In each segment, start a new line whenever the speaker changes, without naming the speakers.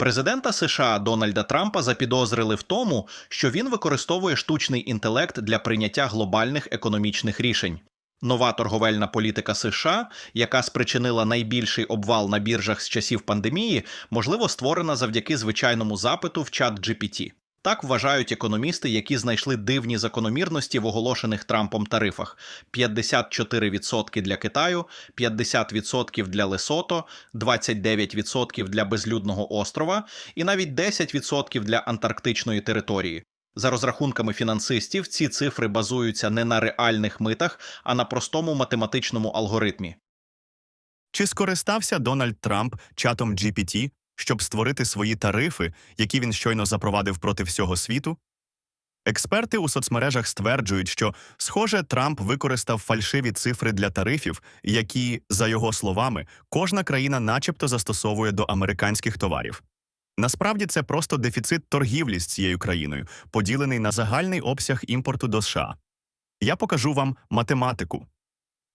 Президента США Дональда Трампа запідозрили в тому, що він використовує штучний інтелект для прийняття глобальних економічних рішень. Нова торговельна політика США, яка спричинила найбільший обвал на біржах з часів пандемії, можливо створена завдяки звичайному запиту в чат GPT. Так вважають економісти, які знайшли дивні закономірності в оголошених Трампом тарифах: 54% для Китаю, 50% для Лесото, 29% для безлюдного острова і навіть 10% для антарктичної території. За розрахунками фінансистів, ці цифри базуються не на реальних митах, а на простому математичному алгоритмі.
Чи скористався Дональд Трамп чатом GPT, щоб створити свої тарифи, які він щойно запровадив проти всього світу? Експерти у соцмережах стверджують, що, схоже, Трамп використав фальшиві цифри для тарифів, які, за його словами, кожна країна начебто застосовує до американських товарів. Насправді це просто дефіцит торгівлі з цією країною, поділений на загальний обсяг імпорту до США. Я покажу вам математику.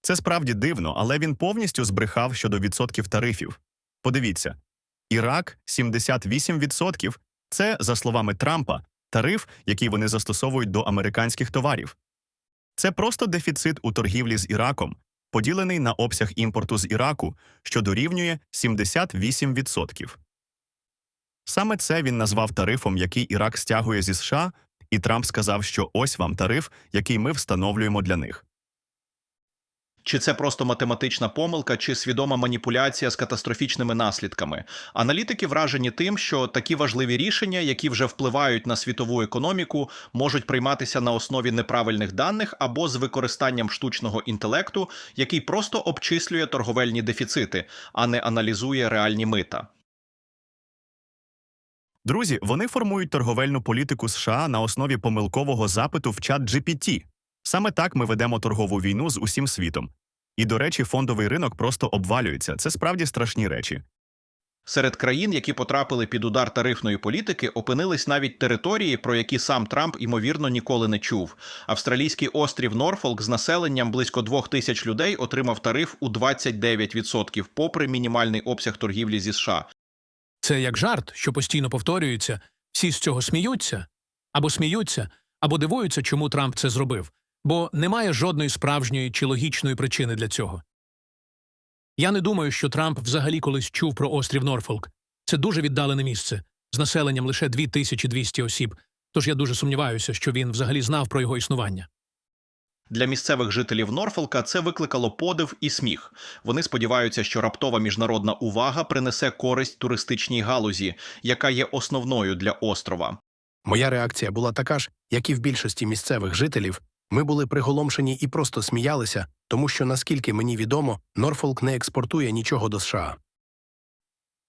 Це справді дивно, але він повністю збрехав щодо відсотків тарифів. Подивіться, Ірак 78% – це, за словами Трампа, тариф, який вони застосовують до американських товарів. Це просто дефіцит у торгівлі з Іраком, поділений на обсяг імпорту з Іраку, що дорівнює 78%. Саме це він назвав тарифом, який Ірак стягує зі США, і Трамп сказав, що ось вам тариф, який ми встановлюємо для них.
Чи це просто математична помилка, чи свідома маніпуляція з катастрофічними наслідками? Аналітики вражені тим, що такі важливі рішення, які вже впливають на світову економіку, можуть прийматися на основі неправильних даних або з використанням штучного інтелекту, який просто обчислює торговельні дефіцити, а не аналізує реальні мита.
Друзі, вони формують торговельну політику США на основі помилкового запиту в чат GPT. Саме так ми ведемо торгову війну з усім світом. І, до речі, фондовий ринок просто обвалюється. Це справді страшні речі.
Серед країн, які потрапили під удар тарифної політики, опинились навіть території, про які сам Трамп ймовірно ніколи не чув. Австралійський острів Норфолк з населенням близько двох тисяч людей отримав тариф у 29%, попри мінімальний обсяг торгівлі зі США.
Це як жарт, що постійно повторюється. Всі з цього сміються або сміються, або дивуються, чому Трамп це зробив, бо немає жодної справжньої чи логічної причини для цього. Я не думаю, що Трамп взагалі колись чув про острів Норфолк. Це дуже віддалене місце з населенням лише 2200 осіб, тож я дуже сумніваюся, що він взагалі знав про його існування.
Для місцевих жителів Норфолка це викликало подив і сміх. Вони сподіваються, що раптова міжнародна увага принесе користь туристичній галузі, яка є основною для острова.
Моя реакція була така ж, як і в більшості місцевих жителів. Ми були приголомшені і просто сміялися, тому що, наскільки мені відомо, Норфолк не експортує нічого до США.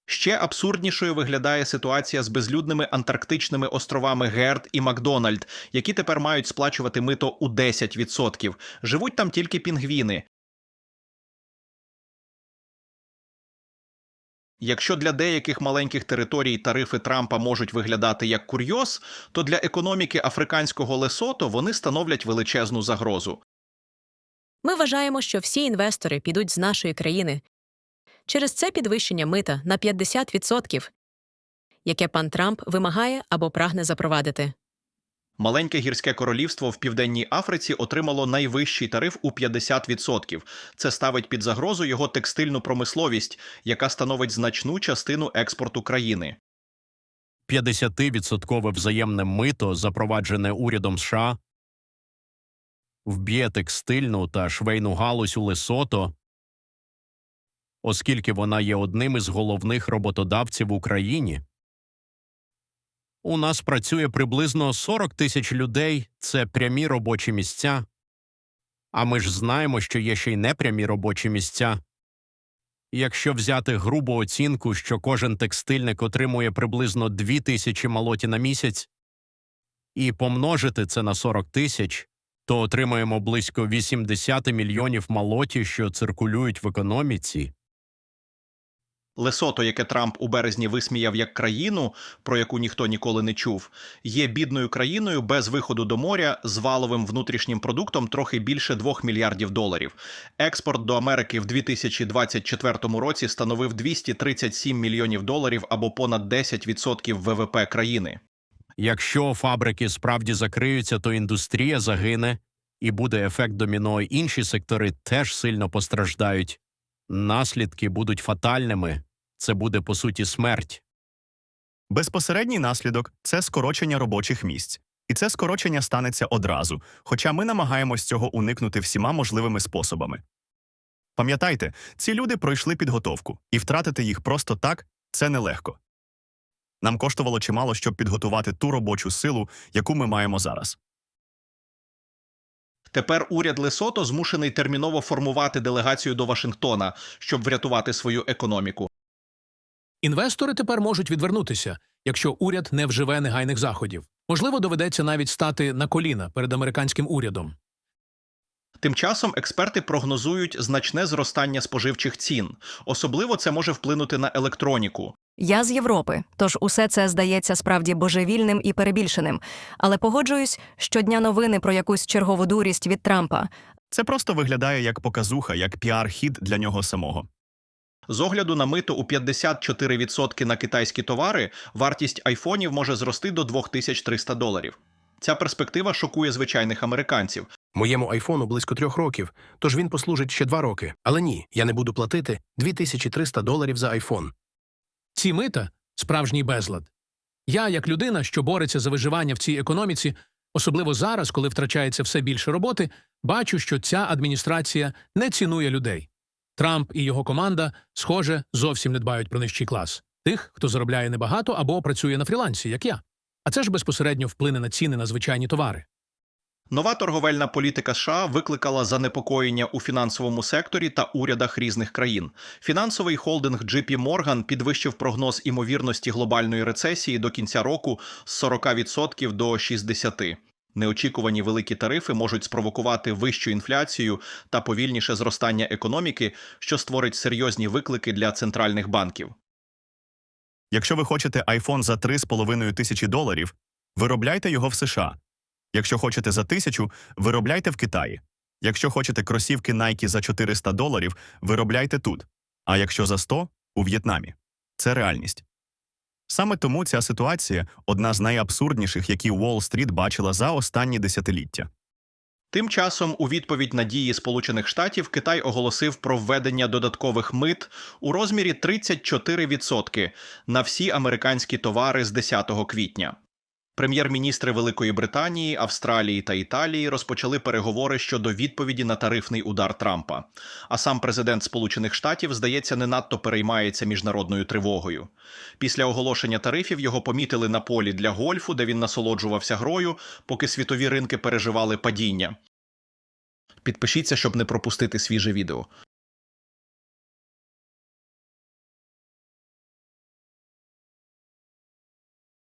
Ще абсурднішою виглядає ситуація з безлюдними антарктичними островами Герд і Макдональд, які тепер мають сплачувати мито у 10%. Живуть там тільки пінгвіни. Якщо для деяких маленьких територій тарифи Трампа можуть виглядати як курйоз, то для економіки африканського Лесото вони становлять величезну загрозу.
Ми вважаємо, що всі інвестори підуть з нашої країни через це підвищення мита на 50%, яке пан Трамп вимагає або прагне запровадити.
Маленьке гірське королівство в південній Африці отримало найвищий тариф у 50%. Це ставить під загрозу його текстильну промисловість, яка становить значну частину експорту країни.
50% взаємне мито, запроваджене урядом США, вб'є текстильну та швейну галузь у Лесото, оскільки вона є одним із головних роботодавців в Україні. У нас працює приблизно 40 тисяч людей, це прямі робочі місця. А ми ж знаємо, що є ще й непрямі робочі місця. Якщо взяти грубу оцінку, що кожен текстильник отримує приблизно 2 тисячі малоті на місяць, і помножити це на 40 тисяч, то отримаємо близько 80 мільйонів малоті, що циркулюють в економіці.
Лесото, яке Трамп у березні висміяв як країну, про яку ніхто ніколи не чув, є бідною країною без виходу до моря з валовим внутрішнім продуктом трохи більше 2 мільярдів доларів. Експорт до Америки в 2024 році становив 237 мільйонів доларів або понад 10% ВВП країни.
Якщо фабрики справді закриються, то індустрія загине, і буде ефект доміно. Інші сектори теж сильно постраждають. Наслідки будуть фатальними. Це буде по суті смерть.
Безпосередній наслідок це скорочення робочих місць. І це скорочення станеться одразу, хоча ми намагаємось цього уникнути всіма можливими способами. Пам'ятайте, ці люди пройшли підготовку, і втратити їх просто так це нелегко. Нам коштувало чимало, щоб підготувати ту робочу силу, яку ми маємо зараз.
Тепер уряд Лесото змушений терміново формувати делегацію до Вашингтона, щоб врятувати свою економіку.
Інвестори тепер можуть відвернутися, якщо уряд не вживе негайних заходів. Можливо, доведеться навіть стати на коліна перед американським урядом.
Тим часом експерти прогнозують значне зростання споживчих цін. Особливо це може вплинути на електроніку.
Я з Європи, тож усе це здається справді божевільним і перебільшеним. Але погоджуюсь, щодня новини про якусь чергову дурість від Трампа.
Це просто виглядає як показуха, як піар-хід для нього самого.
З огляду на мито у 54% на китайські товари, вартість айфонів може зрости до 2300 доларів. Ця перспектива шокує звичайних американців.
Моєму айфону близько трьох років, тож він послужить ще два роки. Але ні, я не буду платити 2300 доларів за айфон.
Ці мита справжній безлад. Я, як людина, що бореться за виживання в цій економіці, особливо зараз, коли втрачається все більше роботи, бачу, що ця адміністрація не цінує людей. Трамп і його команда, схоже, зовсім не дбають про нижчий клас тих, хто заробляє небагато або працює на фрілансі, як я. А це ж безпосередньо вплине на ціни на звичайні товари.
Нова торговельна політика США викликала занепокоєння у фінансовому секторі та урядах різних країн. Фінансовий холдинг JP Morgan підвищив прогноз імовірності глобальної рецесії до кінця року з 40% до 60%. Неочікувані великі тарифи можуть спровокувати вищу інфляцію та повільніше зростання економіки, що створить серйозні виклики для центральних банків.
Якщо ви хочете iPhone за 3,5 тисячі доларів, виробляйте його в США. Якщо хочете за тисячу, виробляйте в Китаї. Якщо хочете кросівки Nike за 400 доларів, виробляйте тут. А якщо за 100 – у В'єтнамі. Це реальність. Саме тому ця ситуація одна з найабсурдніших, які Уолл-стріт бачила за останні десятиліття.
Тим часом, у відповідь на дії Сполучених Штатів, Китай оголосив про введення додаткових мит у розмірі 34% на всі американські товари з 10 квітня. Прем'єр-міністри Великої Британії, Австралії та Італії розпочали переговори щодо відповіді на тарифний удар Трампа. А сам президент Сполучених Штатів, здається, не надто переймається міжнародною тривогою. Після оголошення тарифів його помітили на полі для гольфу, де він насолоджувався грою, поки світові ринки переживали падіння. Підпишіться, щоб не пропустити свіже відео.